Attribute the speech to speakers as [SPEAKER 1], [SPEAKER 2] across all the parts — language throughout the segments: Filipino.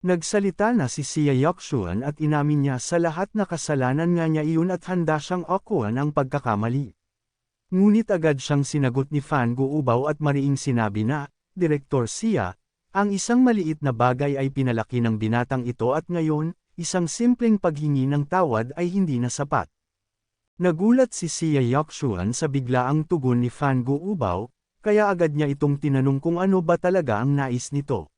[SPEAKER 1] Nagsalita na si Sia Yokshuan at inamin niya sa lahat na kasalanan nga niya iyon at handa siyang akuan ang pagkakamali. Ngunit agad siyang sinagot ni Fan Guubaw at mariing sinabi na, Direktor Sia, ang isang maliit na bagay ay pinalaki ng binatang ito at ngayon, isang simpleng paghingi ng tawad ay hindi na sapat. Nagulat si Sia Yokshuan sa biglaang tugon ni Fan Guubaw, kaya agad niya itong tinanong kung ano ba talaga ang nais nito.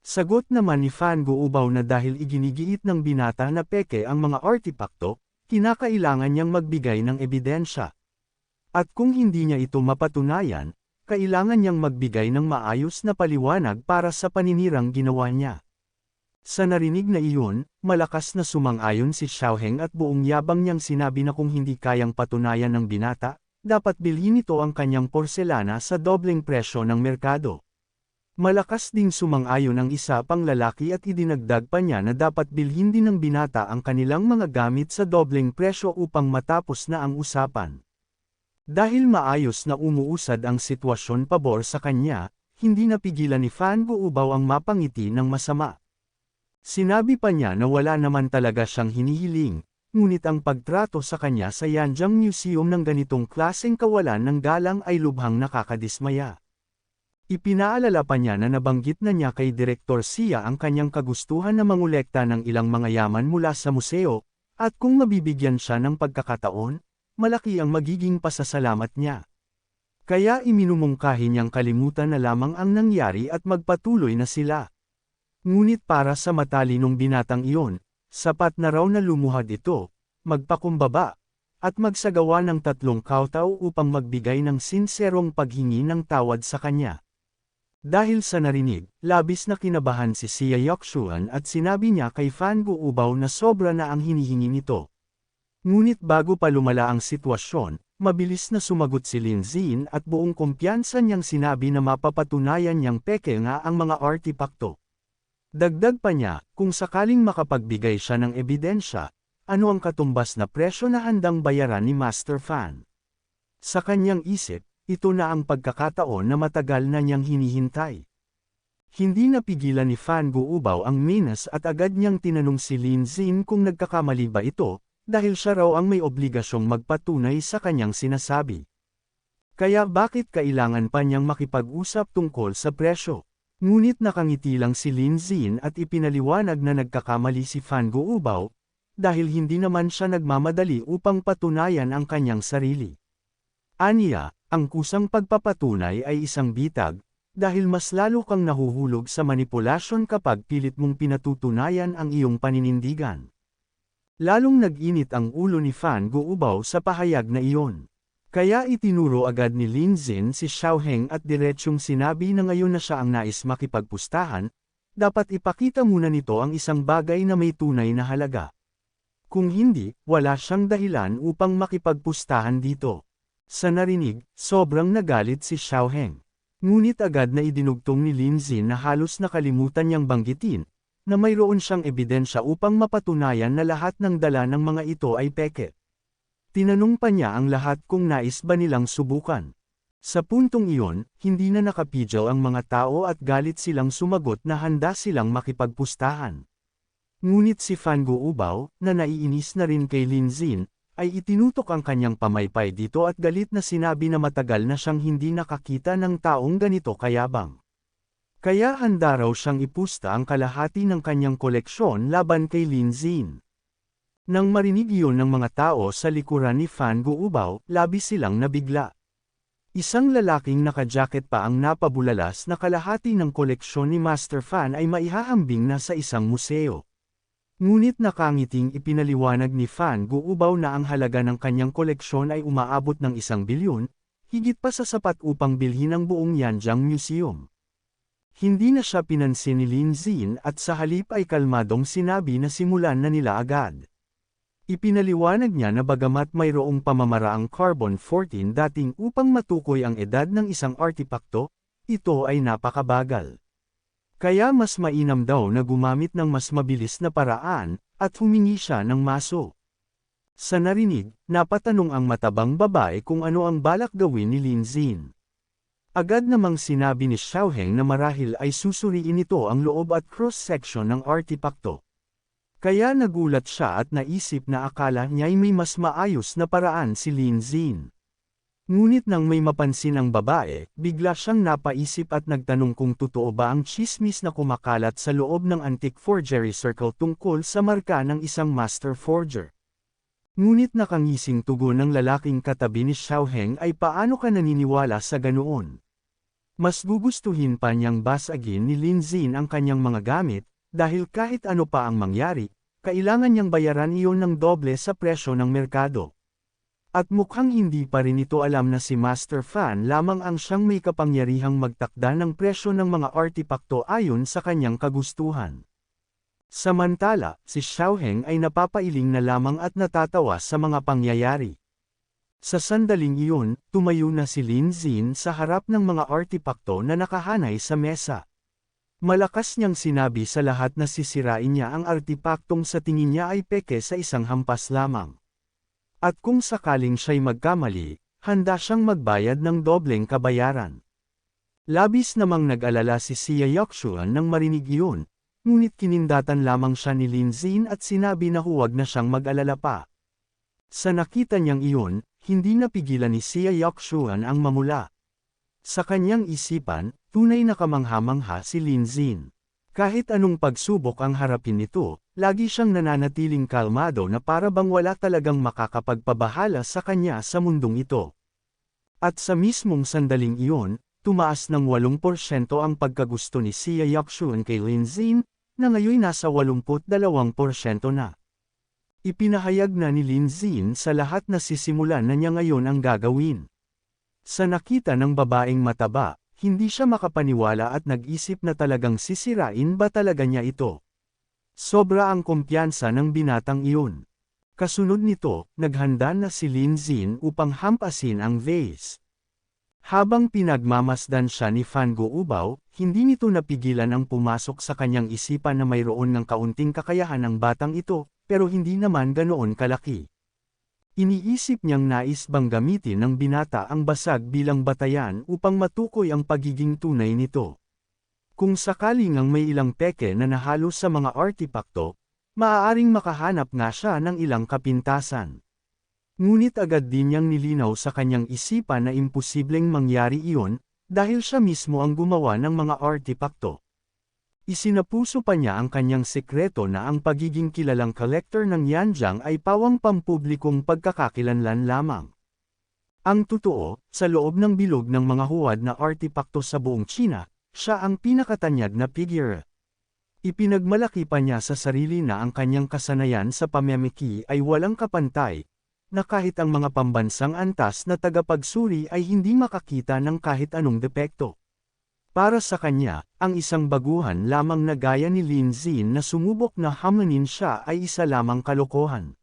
[SPEAKER 1] Sagot naman ni Fan Guubaw na dahil iginigiit ng binata na peke ang mga artipakto, kinakailangan niyang magbigay ng ebidensya. At kung hindi niya ito mapatunayan, kailangan niyang magbigay ng maayos na paliwanag para sa paninirang ginawa niya. Sa narinig na iyon, malakas na sumang-ayon si Xiaoheng at buong yabang niyang sinabi na kung hindi kayang patunayan ng binata, dapat bilhin ito ang kanyang porselana sa dobleng presyo ng merkado. Malakas ding sumang-ayon ang isa pang lalaki at idinagdag pa niya na dapat bilhin din ng binata ang kanilang mga gamit sa dobleng presyo upang matapos na ang usapan. Dahil maayos na umuusad ang sitwasyon pabor sa kanya, hindi napigilan ni Fan Guubaw ang mapangiti ng masama. Sinabi pa niya na wala naman talaga siyang hinihiling, ngunit ang pagtrato sa kanya sa Yanjiang Museum ng ganitong klaseng kawalan ng galang ay lubhang nakakadismaya. Ipinaalala pa niya na nabanggit na niya kay Direktor Sia ang kanyang kagustuhan na mangulekta ng ilang mga yaman mula sa museo, at kung mabibigyan siya ng pagkakataon, malaki ang magiging pasasalamat niya. Kaya iminumungkahi niyang kalimutan na lamang ang nangyari at magpatuloy na sila. Ngunit para sa matalinong binatang iyon, sapat na raw na lumuhad ito, magpakumbaba, at magsagawa ng tatlong kautaw upang magbigay ng sinserong paghingi ng tawad sa kanya. Dahil sa narinig, labis na kinabahan si Sia Yokshuan at sinabi niya kay Fan Guubaw na sobra na ang hinihingi nito. Ngunit bago pa lumala ang sitwasyon, mabilis na sumagot si Lin Zin at buong kumpiyansa niyang sinabi na mapapatunayan niyang peke nga ang mga artipakto. Dagdag pa niya, kung sakaling makapagbigay siya ng ebidensya, ano ang katumbas na presyo na handang bayaran ni Master Fan. Sa kanyang isip, ito na ang pagkakataon na matagal na niyang hinihintay. Hindi napigilan ni Fan Guubaw ang minas at agad niyang tinanong si Lin Zin kung nagkakamali ba ito, dahil siya raw ang may obligasyong magpatunay sa kanyang sinasabi. Kaya bakit kailangan pa niyang makipag-usap tungkol sa presyo? Ngunit nakangiti lang si Lin Zin at ipinaliwanag na nagkakamali si Fan Guubaw, dahil hindi naman siya nagmamadali upang patunayan ang kanyang sarili. Aniya, ang kusang pagpapatunay ay isang bitag, dahil mas lalo kang nahuhulog sa manipulasyon kapag pilit mong pinatutunayan ang iyong paninindigan. Lalong nag-init ang ulo ni Fan Guubaw sa pahayag na iyon. Kaya itinuro agad ni Lin Zin si Xiaoheng at diretsyong sinabi na ngayon na siya ang nais makipagpustahan, dapat ipakita muna nito ang isang bagay na may tunay na halaga. Kung hindi, wala siyang dahilan upang makipagpustahan dito. Sa narinig, sobrang nagalit si Xiaoheng. Ngunit agad na idinugtong ni Lin Zin na halos nakalimutan niyang banggitin, na mayroon siyang ebidensya upang mapatunayan na lahat ng dala ng mga ito ay peke. Tinanong pa niya ang lahat kung nais ba nilang subukan. Sa puntong iyon, hindi na nakapidyaw ang mga tao at galit silang sumagot na handa silang makipagpustahan. Ngunit si Fan Guubaw, na naiinis na rin kay Lin Zin, ay itinutok ang kanyang pamaypay dito at galit na sinabi na matagal na siyang hindi nakakita ng taong ganito kayabang. Kaya handa raw siyang ipusta ang kalahati ng kanyang koleksyon laban kay Lin Zin. Nang marinig iyon ng mga tao sa likuran ni Fan Guubaw, labi silang nabigla. Isang lalaking nakajacket pa ang napabulalas na kalahati ng koleksyon ni Master Fan ay maihahambing na sa isang museo. Ngunit nakangiting ipinaliwanag ni Fan Guubaw na ang halaga ng kanyang koleksyon ay umaabot ng isang bilyon, higit pa sa sapat upang bilhin ang buong Yanjiang Museum. Hindi na siya pinansin ni Lin Zin at sa halip ay kalmadong sinabi na simulan na nila agad. Ipinaliwanag niya na bagamat mayroong pamamaraang carbon-14 dating upang matukoy ang edad ng isang artipakto, ito ay napakabagal. Kaya mas mainam daw na gumamit ng mas mabilis na paraan, at humingi siya ng maso. Sa narinig, napatanong ang matabang babae kung ano ang balak gawin ni Lin Zin. Agad namang sinabi ni Xiaoheng na marahil ay susuriin ito ang loob at cross-section ng artipakto. Kaya nagulat siya at naisip na akala niya'y may mas maayos na paraan si Lin Zin. Ngunit nang may mapansin ang babae, bigla siyang napaisip at nagtanong kung totoo ba ang chismis na kumakalat sa loob ng antique forgery circle tungkol sa marka ng isang master forger. Ngunit nakangising tugon ng lalaking katabi ni Xiaoheng ay paano ka naniniwala sa ganoon? Mas gugustuhin pa niyang basagin ni Lin Zin ang kanyang mga gamit, dahil kahit ano pa ang mangyari, kailangan niyang bayaran iyon ng doble sa presyo ng merkado. At mukhang hindi pa rin ito alam na si Master Fan lamang ang siyang may kapangyarihang magtakda ng presyo ng mga artipakto ayon sa kanyang kagustuhan. Samantala, si Xiaoheng ay napapailing na lamang at natatawa sa mga pangyayari. Sa sandaling iyon, tumayo na si Lin Zin sa harap ng mga artipakto na nakahanay sa mesa. Malakas niyang sinabi sa lahat na sisirain niya ang artipaktong sa tingin niya ay peke sa isang hampas lamang. At kung sakaling siya'y magkamali, handa siyang magbayad ng dobleng kabayaran. Labis namang nag-alala si Xia Yokshuan nang marinig iyon, ngunit kinindatan lamang siya ni Lin Zin at sinabi na huwag na siyang mag-alala pa. Sa nakita niyang iyon, hindi napigilan ni Xia Yokshuan ang mamula. Sa kanyang isipan, tunay na kamangha-mangha si Lin Zin. Kahit anong pagsubok ang harapin nito, lagi siyang nananatiling kalmado na para bang wala talagang makakapagpabahala sa kanya sa mundong ito. At sa mismong sandaling iyon, tumaas ng 8% ang pagkagusto ni Xia Yokshuan kay Lin Zin, na ngayon nasa 82% na. Ipinahayag na ni Lin Zin sa lahat na sisimulan na niya ngayon ang gagawin. Sa nakita ng babaeng mataba, hindi siya makapaniwala at nag-isip na talagang sisirain ba talaga niya ito. Sobra ang kumpiyansa ng binatang iyon. Kasunod nito, naghanda na si Lin Zin upang hampasin ang vase. Habang pinagmamasdan siya ni Fan Guubaw, hindi nito napigilan ang pumasok sa kanyang isipan na mayroon ng kaunting kakayahan ng batang ito, pero hindi naman ganoon kalaki. Iniisip niyang nais bang gamitin ng binata ang basag bilang batayan upang matukoy ang pagiging tunay nito. Kung sakaling ang may ilang peke na nahalo sa mga artipakto, maaaring makahanap nga siya ng ilang kapintasan. Ngunit agad din niyang nilinaw sa kanyang isipan na imposibleng mangyari iyon, dahil siya mismo ang gumawa ng mga artipakto. Isinapuso pa niya ang kanyang sekreto na ang pagiging kilalang collector ng Yanjiang ay pawang pampublikong pagkakakilanlan lamang. Ang totoo, sa loob ng bilog ng mga huwad na artipakto sa buong China, siya ang pinakatanyag na figure. Ipinagmalaki pa niya sa sarili na ang kanyang kasanayan sa pamemeki ay walang kapantay, na kahit ang mga pambansang antas na tagapagsuri ay hindi makakita ng kahit anong depekto. Para sa kanya, ang isang baguhan lamang na gaya ni Lin Zin na sumubok na hamanin siya ay isa lamang kalokohan.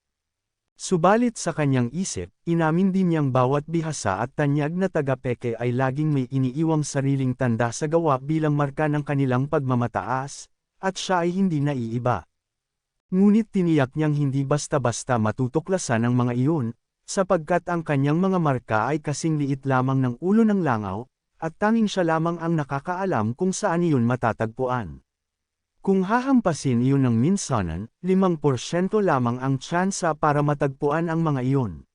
[SPEAKER 1] Subalit sa kanyang isip, inamin din niyang bawat bihasa at tanyag na taga-peke ay laging may iniiwang sariling tanda sa gawa bilang marka ng kanilang pagmamataas, at siya ay hindi naiiba. Ngunit tiniyak niyang hindi basta-basta matutuklasan ang mga iyon, sapagkat ang kanyang mga marka ay kasing liit lamang ng ulo ng langaw, at tanging siya lamang ang nakakaalam kung saan iyon matatagpuan. Kung hahampasin iyon ng minsanan, 5% lamang ang tsansa para matagpuan ang mga iyon.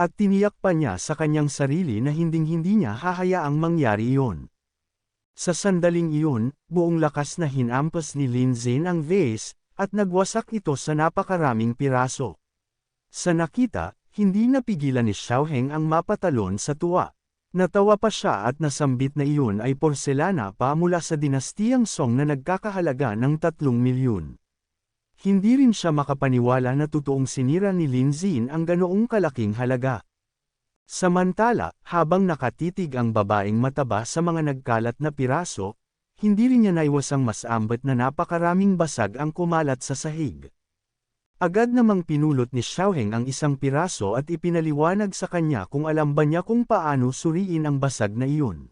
[SPEAKER 1] At tiniyak pa niya sa kanyang sarili na hinding-hindi niya hahayaang mangyari iyon. Sa sandaling iyon, buong lakas na hinampas ni Lin Zin ang vase, at nagwasak ito sa napakaraming piraso. Sa nakita, hindi napigilan ni Xiaoheng ang mapatalon sa tuwa. Natawa pa siya at nasambit na iyon ay porselana pa mula sa dinastiyang Song na nagkakahalaga ng 3 milyon. Hindi rin siya makapaniwala na totoong sinira ni Lin Zin ang ganoong kalaking halaga. Samantala, habang nakatitig ang babaeng mataba sa mga nagkalat na piraso, hindi rin niya naiwasang mas ambat na napakaraming basag ang kumalat sa sahig. Agad namang pinulot ni Xiaoheng ang isang piraso at ipinaliwanag sa kanya kung alam ba niya kung paano suriin ang basag na iyon.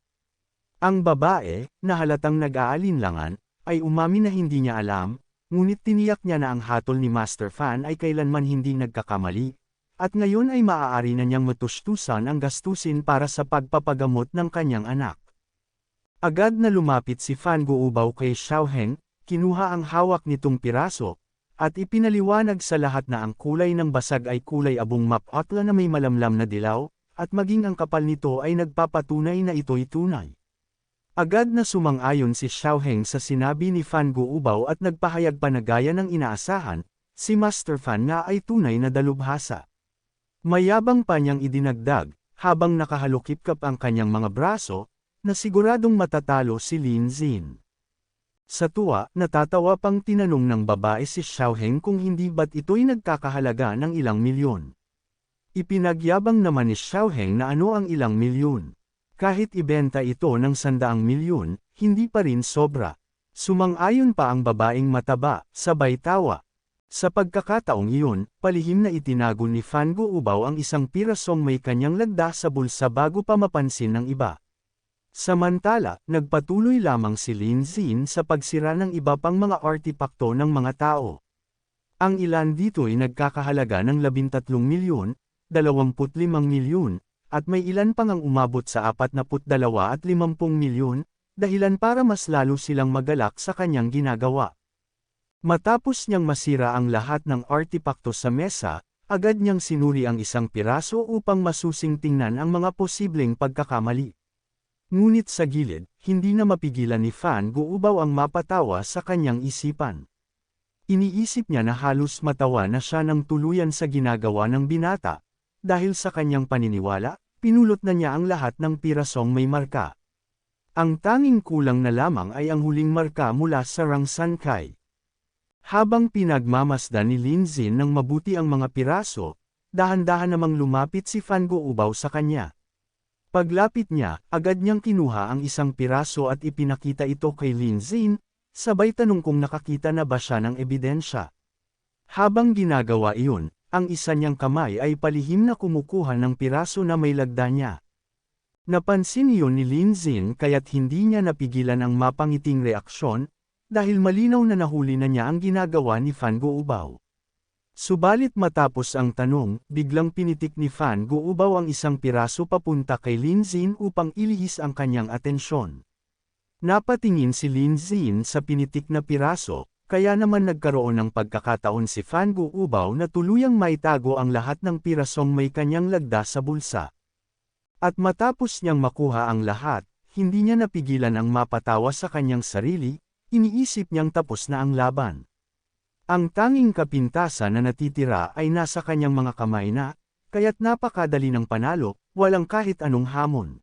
[SPEAKER 1] Ang babae, na halatang nag-aalinlangan, ay umamin na hindi niya alam, ngunit tiniyak niya na ang hatol ni Master Fan ay kailanman hindi nagkakamali, at ngayon ay maaari na niyang matustusan ang gastusin para sa pagpapagamot ng kanyang anak. Agad na lumapit si Fan Guubaw kay Xiaoheng, kinuha ang hawak nitong piraso, at ipinaliwanag sa lahat na ang kulay ng basag ay kulay abong mapotla na may malamlam na dilaw, at maging ang kapal nito ay nagpapatunay na ito'y tunay. Agad na sumang-ayon si Xiaoheng sa sinabi ni Fan Guubaw at nagpahayag pa na gaya ng inaasahan, si Master Fan nga ay tunay na dalubhasa. Mayabang pa niyang idinagdag, habang nakahalukip-kap ang kanyang mga braso, na siguradong matatalo si Lin Zin. Sa tuwa, natatawa pang tinanong ng babae si Xiaoheng kung hindi ba't ito'y nagkakahalaga ng ilang milyon. Ipinagyabang naman ni Xiaoheng na ano ang ilang milyon. Kahit ibenta ito ng sandaang milyon, hindi pa rin sobra. Sumang-ayon pa ang babaeng mataba, sabay tawa. Sa pagkakataong iyon, palihim na itinago ni Fan Guubaw ang isang pirasong may kanyang lagda sa bulsa bago pa mapansin ng iba. Samantala, nagpatuloy lamang si Lin Zin sa pagsira ng iba pang mga artipakto ng mga tao. Ang ilan dito ay nagkakahalaga ng 13 milyon, 25 milyon, at may ilan pang ang umabot sa 42 at 50 milyon, dahilan para mas lalo silang magalak sa kanyang ginagawa. Matapos niyang masira ang lahat ng artipakto sa mesa, agad niyang sinuri ang isang piraso upang masusing tingnan ang mga posibleng pagkakamali. Ngunit sa gilid, hindi na mapigilan ni Fan Guubaw ang mapatawa sa kanyang isipan. Iniisip niya na halos matawa na siya ng tuluyan sa ginagawa ng binata, dahil sa kanyang paniniwala, pinulot na niya ang lahat ng pirasong may marka. Ang tanging kulang na lamang ay ang huling marka mula sa Rangsan Kai. Habang pinagmamasdan ni Lin Zin ng mabuti ang mga piraso, dahan-dahan namang lumapit si Fan Guubaw sa kanya. Paglapit niya, agad niyang kinuha ang isang piraso at ipinakita ito kay Lin Zin, sabay tanong kung nakakita na ba siya ng ebidensya. Habang ginagawa iyon, ang isa niyang kamay ay palihim na kumukuha ng piraso na may lagda niya. Napansin iyon ni Lin Zin kaya't hindi niya napigilan ang mapangiting reaksyon, dahil malinaw na nahuli na niya ang ginagawa ni Fan Guubaw. Subalit matapos ang tanong, biglang pinitik ni Fan Guubaw ang isang piraso papunta kay Lin Zin upang ilihis ang kanyang atensyon. Napatingin si Lin Zin sa pinitik na piraso, kaya naman nagkaroon ng pagkakataon si Fan Guubaw na tuluyang maitago ang lahat ng pirasong may kanyang lagda sa bulsa. At matapos niyang makuha ang lahat, hindi niya napigilan ang mapatawa sa kanyang sarili, iniisip niyang tapos na ang laban. Ang tanging kapintasan na natitira ay nasa kanyang mga kamay na, kaya't napakadali ng panalo, walang kahit anong hamon.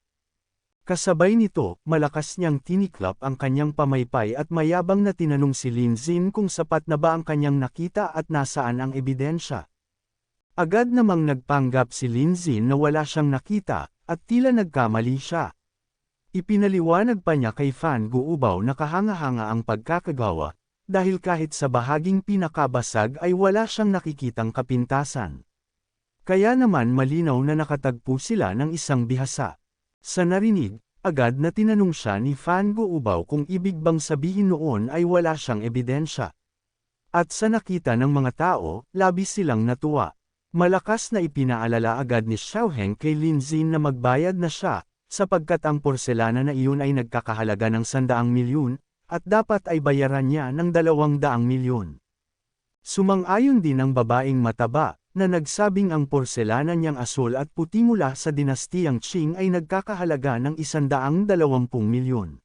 [SPEAKER 1] Kasabay nito, malakas niyang tiniklap ang kanyang pamaypay at mayabang na tinanong si Lin Zin kung sapat na ba ang kanyang nakita at nasaan ang ebidensya. Agad namang nagpanggap si Lin Zin na wala siyang nakita, at tila nagkamali siya. Ipinaliwanag pa niya kay Fan Guubaw na kahanga-hanga ang pagkakagawa, dahil kahit sa bahaging pinakabasag ay wala siyang nakikitang kapintasan. Kaya naman malinaw na nakatagpo sila ng isang bihasa. Sa narinig, agad na tinanong siya ni Fan Guubaw kung ibig bang sabihin noon ay wala siyang ebidensya. At sa nakita ng mga tao, labis silang natuwa. Malakas na ipinaalala agad ni Xiaoheng kay Lin Zin na magbayad na siya, sapagkat ang porselana na iyon ay nagkakahalaga ng sandaang milyon, at dapat ay bayaran niya ng dalawang daang milyon. Sumang-ayon din ang babaeng mataba, na nagsabing ang porselana niyang asul at puti mula sa dinastiyang Qing ay nagkakahalaga ng isandaang dalawampung milyon.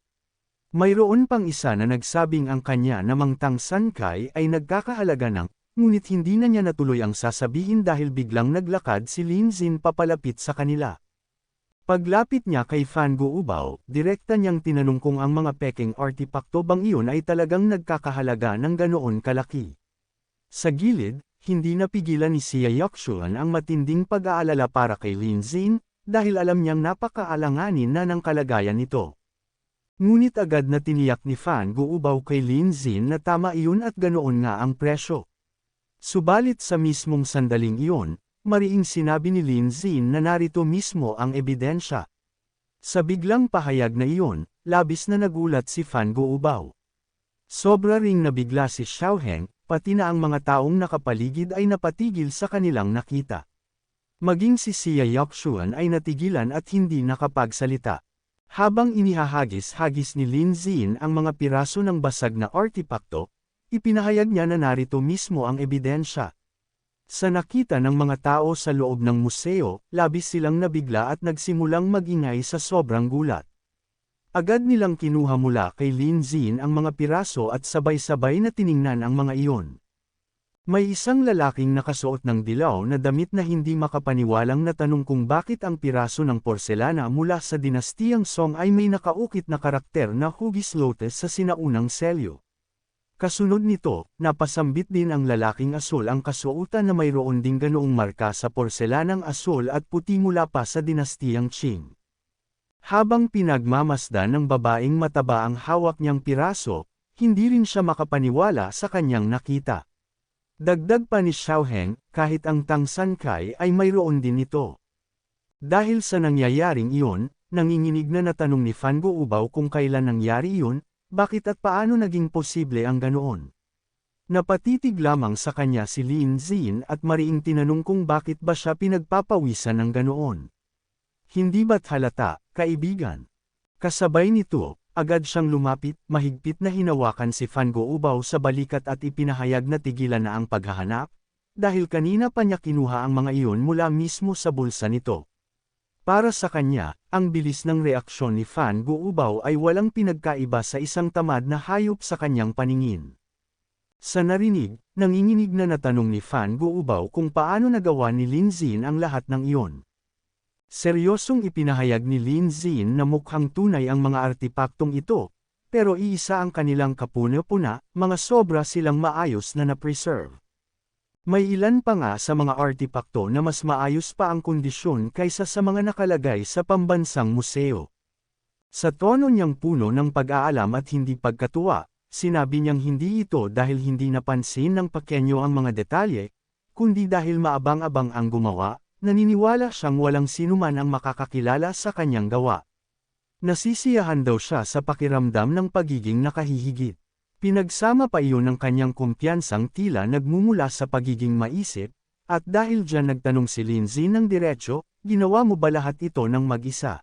[SPEAKER 1] Mayroon pang isa na nagsabing ang kanya namang Tang San Kai ay nagkakahalaga ng, ngunit hindi na niya natuloy ang sasabihin dahil biglang naglakad si Lin Zin papalapit sa kanila. Paglapit niya kay Fan Guubaw, direkta niyang tinanong kung ang mga peking artipakto bang iyon ay talagang nagkakahalaga ng ganoon kalaki. Sa gilid, hindi napigilan ni Sia Yokshuan ang matinding pag-aalala para kay Lin Zin, dahil alam niyang napakaalanganin na ng kalagayan nito. Ngunit agad na tiniyak ni Fan Guubaw kay Lin Zin na tama iyon at ganoon nga ang presyo. Subalit sa mismong sandaling iyon, mariing sinabi ni Lin Zin na narito mismo ang ebidensya. Sa biglang pahayag na iyon, labis na nagulat si Fan Guubaw. Sobra ring nabigla si Xiaoheng, pati na ang mga taong nakapaligid ay napatigil sa kanilang nakita. Maging si Sia Yokshuan ay natigilan at hindi nakapagsalita. Habang inihahagis-hagis ni Lin Zin ang mga piraso ng basag na artipakto, ipinahayag niya na narito mismo ang ebidensya. Sa nakita ng mga tao sa loob ng museo, labis silang nabigla at nagsimulang magingay sa sobrang gulat. Agad nilang kinuha mula kay Lin Zin ang mga piraso at sabay-sabay na tiningnan ang mga iyon. May isang lalaking nakasuot ng dilaw na damit na hindi makapaniwalang natanong kung bakit ang piraso ng porselana mula sa dinastiyang Song ay may nakaukit na karakter na hugis lotus sa sinaunang selyo. Kasunod nito, napasambit din ang lalaking asul ang kasuotan na mayroon ding ganoong marka sa porselanang asul at puti mula pa sa dinastiyang Qing. Habang pinagmamasdan ng babaeng mataba ang hawak niyang piraso, hindi rin siya makapaniwala sa kanyang nakita. Dagdag pa ni Xiaoheng, kahit ang Tangsan Kai ay mayroon din ito. Dahil sa nangyayaring iyon, nanginginig na natanong ni Fan Guobaw kung kailan nangyari iyon, bakit at paano naging posible ang ganoon. Napatitig lamang sa kanya si Lin Zin at mariing tinanong kung bakit ba siya pinagpapawisan ng ganoon. Hindi ba't halata, kaibigan? Kasabay nito, Agad siyang lumapit, mahigpit na hinawakan si Fan Guobaw sa balikat at ipinahayag na tigilan na ang paghahanap, dahil kanina pa niya kinuha ang mga iyon mula mismo sa bulsa nito. Para sa kanya, ang bilis ng reaksyon ni Fan Guobaw ay walang pinagkaiba sa isang tamad na hayop sa kanyang paningin. Sa narinig, nanginginig na natanong ni Fan Guobaw kung paano nagawa ni Lin Zin ang lahat ng iyon. Seryosong ipinahayag ni Lin Zin na mukhang tunay ang mga artipaktong ito, pero iisa ang kanilang kapuna-puna, mga sobra silang maayos na na-preserve. May ilan pa nga sa mga artipakto na mas maayos pa ang kondisyon kaysa sa mga nakalagay sa pambansang museo. Sa tono niyang puno ng pag-aalam at hindi pagkatuwa, sinabi niyang hindi ito dahil hindi napansin ng pakenyo ang mga detalye, kundi dahil maabang-abang ang gumawa, Naniniwala siyang walang sinuman ang makakakilala sa kanyang gawa. Nasisiyahan daw siya sa pakiramdam ng pagiging nakahihigit. Pinagsama pa iyon ng kanyang kumpiyansang tila nagmumula sa pagiging maisip, at dahil dyan nagtanong si Lindsay ng diretsyo, ginawa mo ba lahat ito ng mag-isa?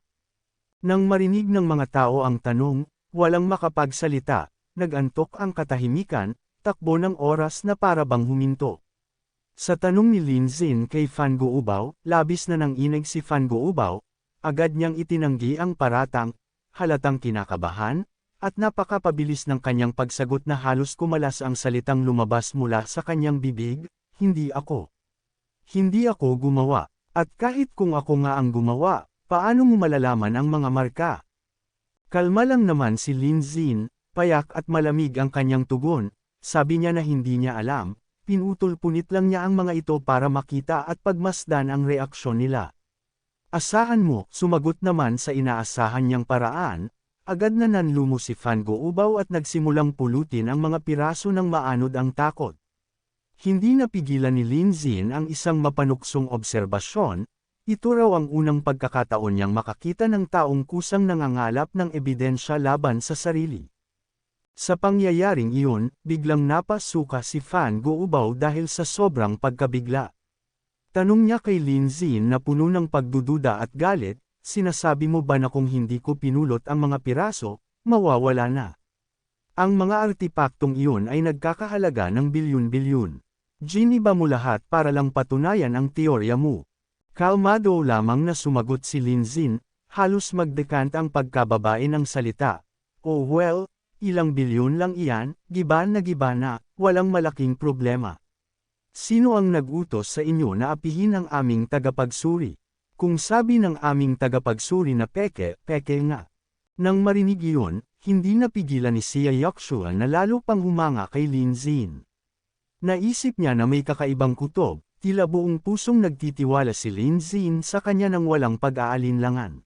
[SPEAKER 1] Nang marinig ng mga tao ang tanong, walang makapagsalita, nagantok ang katahimikan, takbo ng oras na para bang huminto. Sa tanong ni Lin Zin kay Fan Guobaw, labis na nang inig si Fan Guobaw, agad niyang itinanggi ang paratang, halatang kinakabahan, at napakapabilis ng kanyang pagsagot na halos kumalas ang salitang lumabas mula sa kanyang bibig, hindi ako. Hindi ako gumawa, at kahit kung ako nga ang gumawa, paano mo malalaman ang mga marka? Kalma lang naman si Lin Zin, payak at malamig ang kanyang tugon, sabi niya na hindi niya alam, pinutol-punit lang niya ang mga ito para makita at pagmasdan ang reaksyon nila. Asahan mo, sumagot naman sa inaasahan niyang paraan, agad na nanlumo si Fan Ubaw at nagsimulang pulutin ang mga piraso ng maanod ang takot. Hindi napigilan ni Lin Zin ang isang mapanuksong obserbasyon, ito raw ang unang pagkakataon niyang makakita ng taong kusang nangangalap ng ebidensya laban sa sarili. Sa pangyayaring iyon, biglang napasuka si Fan Guobaw dahil sa sobrang pagkabigla. Tanong niya kay Lin Zin na puno ng pagdududa at galit, sinasabi mo ba na kung hindi ko pinulot ang mga piraso, mawawala na. Ang mga artipaktong iyon ay nagkakahalaga ng bilyon-bilyon. Giniba mo lahat para lang patunayan ang teorya mo. Kalmado lamang na sumagot si Lin Zin, halos magdekant ang pagkababae ng salita. Oh well, Ilang bilyon lang iyan, giba na giba na, walang malaking problema. Sino ang nagutos sa inyo na apihin ang aming tagapagsuri? Kung sabi ng aming tagapagsuri na peke, peke nga. Nang marinig iyon, hindi napigilan ni Sia Yakshua na lalo pang humanga kay Lin Zin. Naisip niya na may kakaibang kutob, tila buong pusong nagtitiwala si Lin Zin sa kanya ng walang pag-aalinlangan.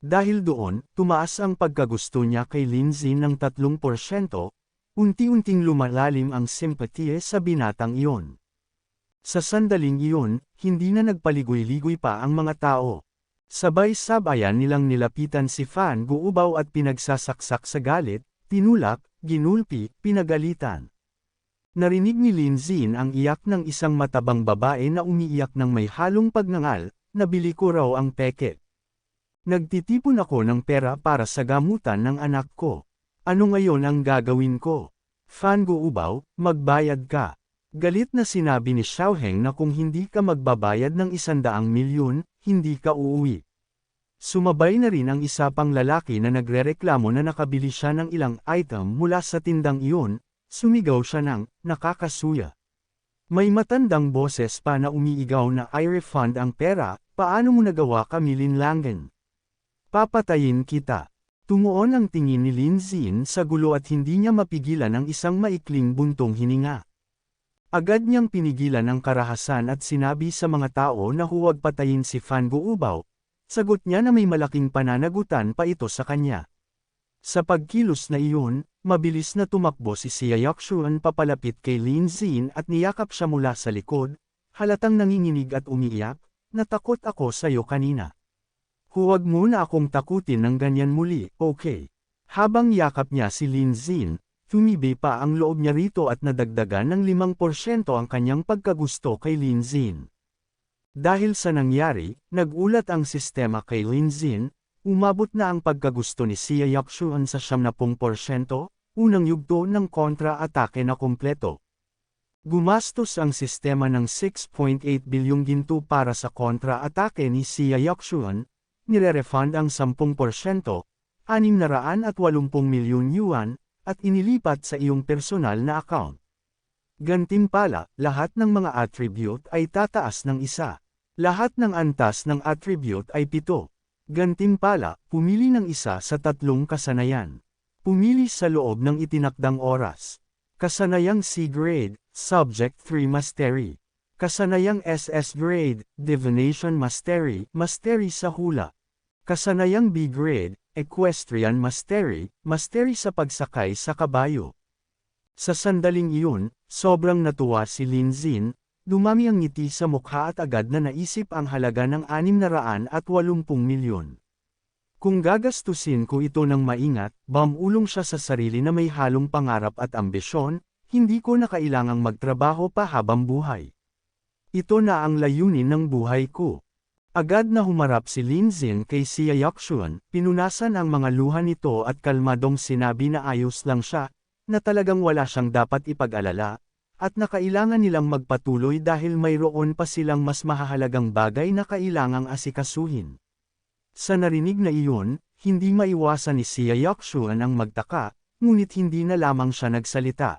[SPEAKER 1] Dahil doon, tumaas ang pagkagusto niya kay Lindsay ng 3%, unti-unting lumalalim ang simpatiye sa binatang iyon. Sa sandaling iyon, hindi na nagpaligoy-ligoy pa ang mga tao. Sabay-sabayan nilang nilapitan si Fan Guubaw at pinagsasaksak sa galit, tinulak, ginulpi, pinagalitan. Narinig ni Lin Zin ang iyak ng isang matabang babae na umiiyak ng may halong pagnangal, nabili ko raw ang peke. Nagtitipon ako ng pera para sa gamutan ng anak ko. Ano ngayon ang gagawin ko? Fan Guubaw, magbayad ka. Galit na sinabi ni Xiaoheng na kung hindi ka magbabayad ng isandaang milyon, hindi ka uuwi. Sumabay na rin ang isa pang lalaki na nagrereklamo na nakabili siya ng ilang item mula sa tindang iyon, sumigaw siya ng, nakakasuya. May matandang boses pa na umiigaw na I refund ang pera, paano mo nagawa Camilin Langen? Papatayin kita. Tumuon ang tingin ni Lin Zin sa gulo at hindi niya mapigilan ang isang maikling buntong hininga. Agad niyang pinigilan ang karahasan at sinabi sa mga tao na huwag patayin si Fan Guubaw. Sagot niya na may malaking pananagutan pa ito sa kanya. Sa pagkilos na iyon, mabilis na tumakbo si Xia Yakshuan papalapit kay Lin Zin at niyakap siya mula sa likod, halatang nanginginig at umiiyak, natakot ako sa iyo kanina. Huwag muna akong takutin ng ganyan muli, okay. Habang yakap niya si Lin Zin, tumibi pa ang loob niya rito at nadagdagan ng 5% ang kanyang pagkagusto kay Lin Zin. Dahil sa nangyari, nagulat ang sistema kay Lin Zin, umabot na ang pagkagusto ni Xia Yakshuan sa 70%, unang yugto ng kontra-atake na kumpleto. Gumastos ang sistema ng 6.8 bilyong ginto para sa kontra-atake ni Xia Yakshuan, nire-refund ang 10%, 680 milyon yuan, at inilipat sa iyong personal na account. Gantimpala, lahat ng mga attribute ay tataas ng isa. Lahat ng antas ng attribute ay pito. Gantimpala, pumili ng isa sa tatlong kasanayan. Pumili sa loob ng itinakdang oras. Kasanayang C grade, Subject 3 Mastery. Kasanayang SS grade, Divination Mastery, Mastery sa hula. Kasanayang B grade, Equestrian Mastery, Mastery sa pagsakay sa kabayo. Sa sandaling iyon, sobrang natuwa si Lin Zin, dumami ang ngiti sa mukha at agad na naisip ang halaga ng 680 milyon. Kung gagastusin ko ito ng maingat, bamulong siya sa sarili na may halong pangarap at ambisyon, hindi ko na kailangang magtrabaho pa habang buhay. Ito na ang layunin ng buhay ko. Agad na humarap si Lin Zin kay Xia Yakshuan, pinunasan ang mga luha nito at kalmadong sinabi na ayos lang siya, na talagang wala siyang dapat ipag-alala, at na kailangan nilang magpatuloy dahil mayroon pa silang mas mahahalagang bagay na kailangang asikasuhin. Sa narinig na iyon, hindi maiwasan ni Xia Yakshuan ang magtaka, ngunit hindi na lamang siya nagsalita.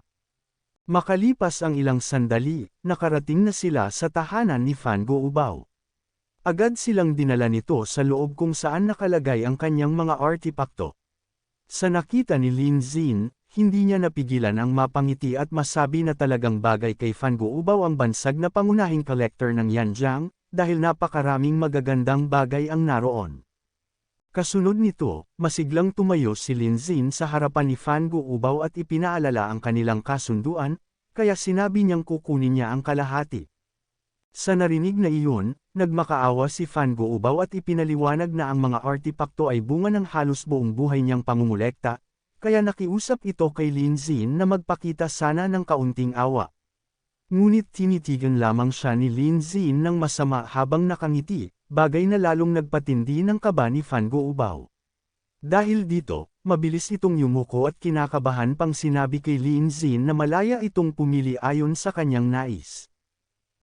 [SPEAKER 1] Makalipas ang ilang sandali, nakarating na sila sa tahanan ni Fan Guubao. Agad silang dinala nito sa loob kung saan nakalagay ang kanyang mga artipakto. Sa nakita ni Lin Zin, hindi niya napigilan ang mapangiti at masabi na talagang bagay kay Fan Guubaw ang bansag na pangunahing collector ng Yanjiang, dahil napakaraming magagandang bagay ang naroon. Kasunod nito, masiglang tumayo si Lin Zin sa harapan ni Fan Guubaw at ipinaalala ang kanilang kasunduan, kaya sinabi niyang kukunin niya ang kalahati. Sa narinig na iyon, nagmakaawa si Fan Guubaw at ipinaliwanag na ang mga artipakto ay bunga ng halos buong buhay niyang pangungulekta, kaya nakiusap ito kay Lin Zin na magpakita sana ng kaunting awa. Ngunit tinitigan lamang siya ni Lin Zin ng masama habang nakangiti, bagay na lalong nagpatindi ng kaba ni Fan Guubaw. Dahil dito, mabilis itong yumuko at kinakabahan pang sinabi kay Lin Zin na malaya itong pumili ayon sa kanyang nais.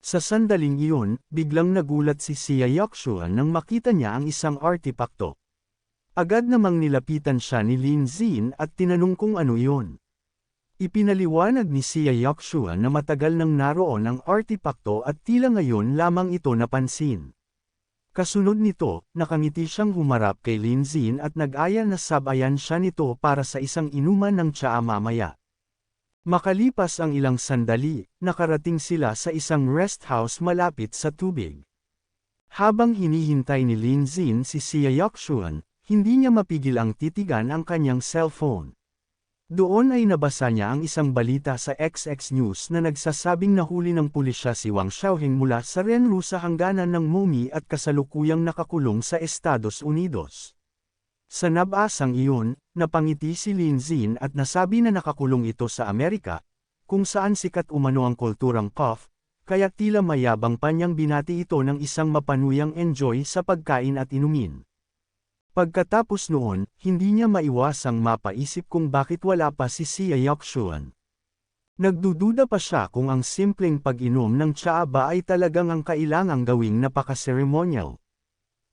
[SPEAKER 1] Sa sandaling iyon, biglang nagulat si Xia Yakshuan nang makita niya ang isang artipakto. Agad namang nilapitan siya ni Lin Zin at tinanong kung ano iyon. Ipinaliwanag ni Xia Yakshuan na matagal nang naroon ang artipakto at tila ngayon lamang ito napansin. Kasunod nito, nakangiti siyang humarap kay Lin Zin at nag-aya na sabayan siya nito para sa isang inuman ng tsaa mamaya. Makalipas ang ilang sandali, nakarating sila sa isang rest house malapit sa tubig. Habang hinihintay ni Lin Zin si Xia Yakshuan, hindi niya mapigil ang titigan ang kanyang cellphone. Doon ay nabasa niya ang isang balita sa XX News na nagsasabing nahuli ng pulisya si Wang Xiaoheng mula sa Renru sa hangganan ng Mumi at kasalukuyang nakakulong sa Estados Unidos. Sa nabasang iyon, napangiti si Lin Zin at nasabi na nakakulong ito sa Amerika, kung saan sikat umano ang kulturang cough, kaya tila mayabang pa niyang binati ito ng isang mapanuyang enjoy sa pagkain at inumin. Pagkatapos noon, hindi niya maiwasang mapaisip kung bakit wala pa si Sia Yokshuan. Nagdududa pa siya kung ang simpleng pag-inom ng tsaa ba ay talagang ang kailangang gawing napaka-ceremonial.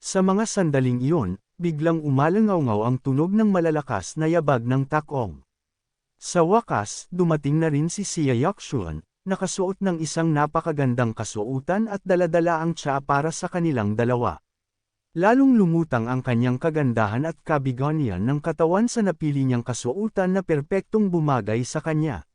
[SPEAKER 1] Sa mga sandaling iyon, biglang umalangaw ang tunog ng malalakas na yabag ng takong. Sa wakas, dumating na rin si Sia Yokshuan, nakasuot ng isang napakagandang kasuotan at daladala ang tsa para sa kanilang dalawa. Lalong lumutang ang kanyang kagandahan at kabigonian ng katawan sa napili niyang kasuotan na perpektong bumagay sa kanya.